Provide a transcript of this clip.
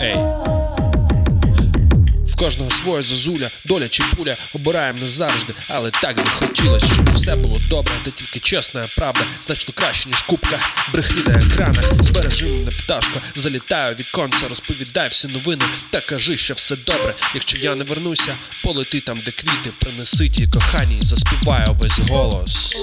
Ей. В кожного своє зазуля, доля чи пуля, обираємо не завжди, але так би хотілося, щоб все було добре, та тільки чесна правда, значно краще, ніж кубка, брехні на екранах, збережимо на пташка, залітаю віконце, розповідай всі новини та кажи, що все добре. Якщо я не вернуся, полети там, де квіти, принеси ті кохані, заспіваю весь голос.